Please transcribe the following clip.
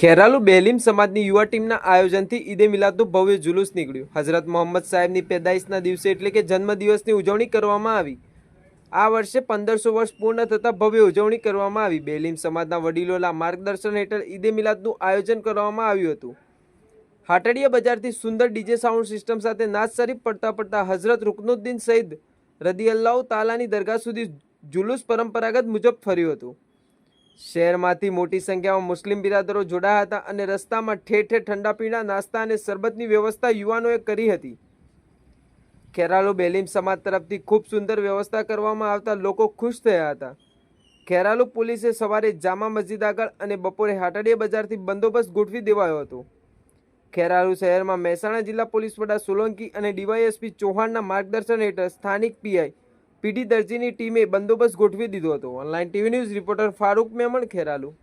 ખેરાલુ બેલીમ સમાજની યુવા ટીમના આયોજનથી ઈદે મિલાદનું ભવ્ય જુલુસ નીકળ્યું. હઝરત મોહમ્મદ સાહેબની પેદાઈશના દિવસે એટલે કે જન્મદિવસની ઉજવણી કરવામાં આવી. આ વર્ષે પંદરસો વર્ષ પૂર્ણ થતાં ભવ્ય ઉજવણી કરવામાં આવી. બેલીમ સમાજના વડીલોના માર્ગદર્શન હેઠળ ઈદે મિલાદનું આયોજન કરવામાં આવ્યું હતું. હાટડીયા બજારથી સુંદર ડીજે સાઉન્ડ સિસ્ટમ સાથે નાચ શરીફ પડતા પડતા હઝરત રુકનુદ્દીન સઈદ રદી અલ્લાઉ તાલાની દરગાહ સુધી જુલુસ પરંપરાગત મુજબ ફર્યું હતું. શહેરમાંથી મોટી સંખ્યામાં મુસ્લિમ બિરાદરો જોડાયા હતા અને રસ્તામાં ઠેર ઠેર ઠંડા પીણા, નાસ્તા અને શરબતની વ્યવસ્થા યુવાનોએ કરી હતી. ખેરાલુ બેલીમ સમાજ તરફથી ખૂબ સુંદર વ્યવસ્થા કરવામાં આવતા લોકો ખુશ થયા હતા. ખેરાલુ પોલીસે સવારે જામા મસ્જિદ આગળ અને બપોરે હાટડીયા બજારથી બંદોબસ્ત ગોઠવી દેવાયો હતો. ખેરાલુ શહેરમાં મહેસાણા જિલ્લા પોલીસ વડા સોલંકી અને ડીવાયએસપી ચૌહાણના માર્ગદર્શન હેઠળ સ્થાનિક પીઆઈ પીટી દરજીની ટીમે બંદોબસ્ત ગોઠવી દીધો હતો. Online TV news reporter Farooq Memon Kheralu.